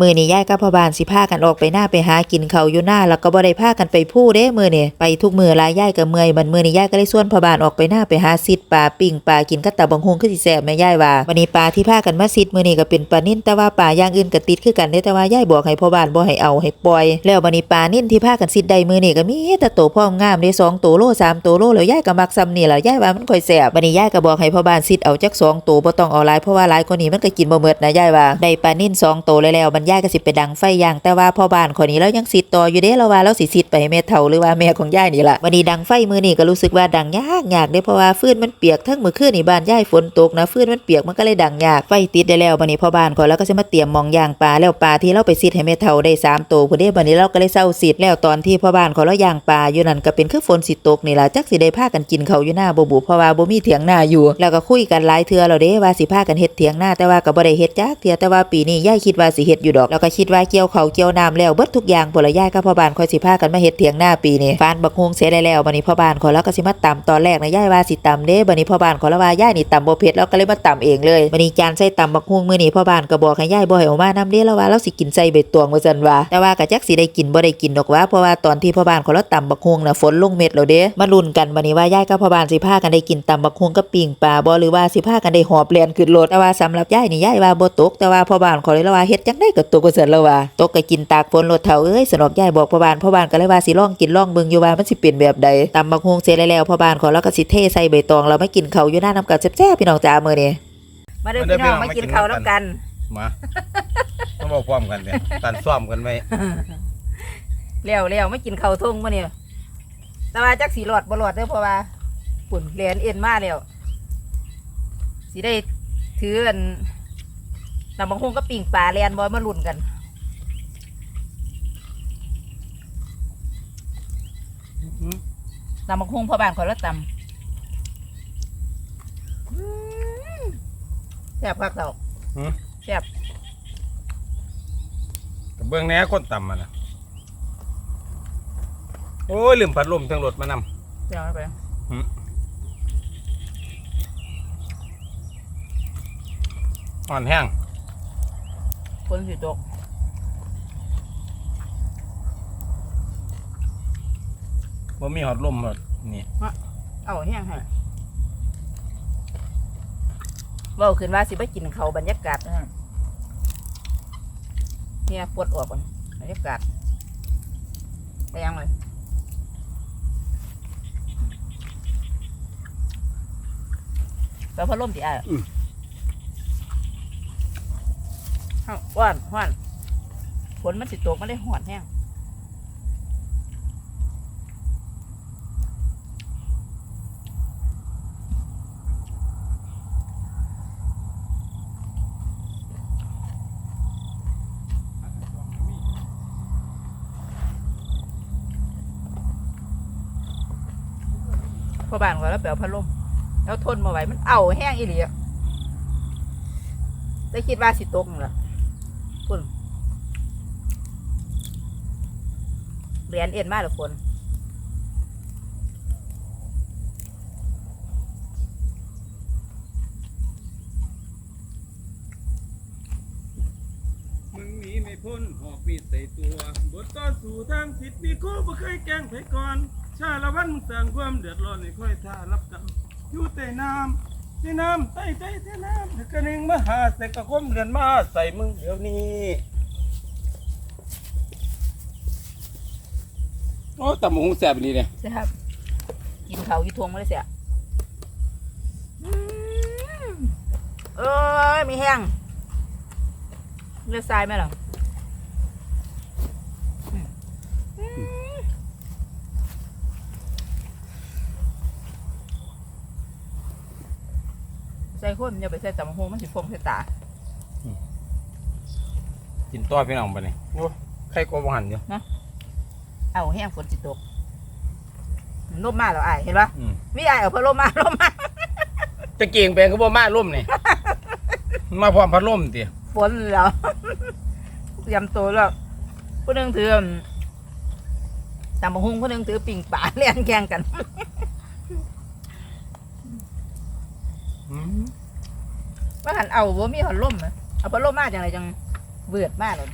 มือนี้ยายกับพ่อบานสิพากันออกไปหน้าไปหากินเขาอยู่หน้าแล้วก็บ่ได้พากันไปผู้เด้มื้อนี้ไปทุกมือลายยายก็เมื่อยมันมือนี้ยายก็เลยชวนพ่อบานออกไปหน้าไปหาซิดปลาปิ้งปลากินกับตะบังฮงคือสิแซ่บแม่ยายว่าวันนี้ปลาที่พากันมาซิดมือนี้ก็เป็นปลานิ่นแต่ว่าปลาย่างอื่นก็ติดคือกันเด้แต่ว่ายายบอกให้พ่อบานบ่ให้เอาให้ปล่อย แล้ววันนี้ปลานิ่นที่พากันซิดได้มือนี้ก็มีแต่โตพร้อมงามเด้สองโตโลสามโตโลแล้วยายก็มักซ้ำนี่แล่ะยายว่ามันค่อยแซ่บวันนี้ยายก็บอกให้พ่อบานซิดเอาจักสองโตบ่ต้องเอาหลายเพราะว่าหลายกว่านี้มันก็กินบ่หมดนะยายว่าได้ปลานิ่นสองโตแล้วมันยายก็สิไปดังไฟย่างแต่ว่าพ่อบ้านคนนี้แล้วยังซิดต่ออยู่เด้แล้วว่าแล้วสิซิดไปให้แม่เฒ่าหรือว่าแม่ของยายนี่ล่ะวันนี้ดังไฟมือนี้ก็รู้สึกว่าดังยากยากเด้เพราะว่าฟืนมันเปียกทั้งมือคืนนี่บ้านยายฝนตกนะฟืนมันเปียกมันก็เลยดังยากไฟติดได้แล้ววันนี้พ่อบ้านขอแล้วก็สิมาเตรียมมองย่างปลาแล้วปลาที่เราไปซิดให้แม่เฒ่าได้สามโตพุ่นเด้บัดนี้เราก็เลยเศร้าซิดแล้วตอนที่พ่อบ้านขอแล้วย่างปลาอยู่นั่นก็เป็นคือฝนสิตกนี่ล่ะจักสิได้พากันกินเขาอยู่หน้าบ่บุเพราะว่าบ่มีเถียงหน้าอยู่ แล้วก็คุยกันหลายเทื่อแล้วเด้ว่าสิพากันเฮ็ดเถียงนาแต่ว่าก็บ่ได้เฮ็ดจักเทื่อแต่ว่าปีนี้ยายคิดว่าสิเฮ็ดอยู่ดอกแล้วก็คิดว่าเกี่ยวเขาเกี่ยวน้ำแล้วเบิดทุกอย่างพละยายกับพ่อบ้านคอยสิพากันมาเฮ็ดเถียงหน้าปีนี้ฟานบักฮวงเสร็จได้แล้วบัดนี้พ่อบ้านขอแล้วก็สิมาตำตอนแรกนะย่ายว่าสิตำเด้บัดนี้พ่อบ้านขอแล้วว่าย่ายนี่ตำบ่เผ็ดแล้วก็เลยมาตำเองเลยบัดนี้จานใส่ตำบักฮวงมื้อนี้พ่อบ้านก็บอกให้ย่ายบ่ให้เอามานำเด้แล้วว่าเราสิกินใส่ใบตองว่าซั่นว่าแต่ว่าก็จักสิได้กินบ่ได้กินดอกว่าเพราะว่าตอนที่พ่อบ้านขอแล้วตำบักฮวงน่ะฝนลงเม็ดแล้วเด้มาลุ้นกันบัดนี้ว่าย่ายกับพ่อบ้านสิพากันได้กินตำบักฮวงกับปิ้งปลาบ่หรือว่าสิพากันได้หอบแล่นขึ้นรถแต่ว่าสำหรับย่ายนี่ย่ายว่าบ่ตกแต่ว่าพ่อบ้านขอยเลยว่าเฮ็ดจังได๋ก็ตกว่าซั่นแล้วว่าตกก็กินตากฝนรถเฒ่าเอ้ยสนอกยายบอกพ่อบ้านพ่อบ้านก็เลยว่าสิลองกินลองเบิ่งอยู่ว่ามันสิเป็นแบบใดตำบักฮวงเสร็จแล้วพ่อบ้านขอยแล้วก็สิเทใส่ใบตองแล้วมากินข้าวอยู่หน้าน้ำกันแซ่บๆพี่น้องจ๋ามื้อนี้มาเด้อพี่น้องมากินข้าวนํกันมาต้องบอกพร้อมกันเนี่ยตันซ่อมกันไว้เร็วเร็วไม่กินข้าวทุ่งมาเนี่ยแต่ว่าจักสีหลอดบ่หลอดเด้อเพราะว่าปุ่นเรียนเอ็นมาแล้วสิได้ถืออัน ลำบางคงก็ปิ่งปลาเรียนบอยมาลุ่นกันลำบางคงพ่อบ้านขอยละตำอืมแซ่บคักเต่าหืม แซ่บกับเบื้องแหน่คนต่ำมันนะโอ้ยลืมพัดลมทั้งรถมานำเดี๋ยวเอาไปอ่อนแห้ง คนสิตกบ่มีหอดลมหมดนี่เอาแห้งให้เว่าขึ้นว่าสิไปกินเขาวบรรยากาศนะเนี่ยปวดออกก่อนบรรยากาศไปยังเลยแล้วพัดลมสิอะเอ้า ว่านว่านฝนมันสิตกมันได้หอดแห้งพอบ้านก็แล้วแปลพัดลมแล้วทนมาไหวมันเอาแห้งอีหลีอะได้คิดว่าสิตกนั่นล่ะ คุณเหรียญเอ็นมากหรือคนมึงหนีไม่พ้นหอกมีดใส่ตัว บทต่อสู่ทางผิดมีคู่บ่เคยแกล้งไผก่อน ชาละวันสร้างความเดือดร้อนให้ค่อยท่ารับกรรมอยู่แต่น้ำ ที่น้ำใต้ใจแต่น้ำเด็กกระหนึ่งมาหาใส่กระคมเดือนมาใส่มึงเดี๋ยวนี้โอ้ตำบักหงแซ่บดีเนี่ยใช่ครับกินเขาวอยี่ทวงมาเลยเสียอืมเอ้ยมีแห้งเลือดทรายไหมหรออื ใส่ข้นอย่าไปใส่ตำบักโฮงมันสิฟมใส่ตากินต้อยพี่น้องไปนี่โอ้ใครโกบหันอยู่เอาแห้งฝนสิตกลมมาแล้วไอายเห็นปะอืมมีไอายเอาพัดลมมาลมมาจะเก่งแปลงก็บ่มาร่มนี่ มาพร้อมพัดลมติฝนแล้วยำตัวแล้วผู้หนึงถือตำบักหุ่งผู้หนึงถือปิ่งป่าเล่นแข่งกัน ว่าหันเอาว่ามีหันล่มอะเอาพัดลมมาจังไรจังเบือดมากเลย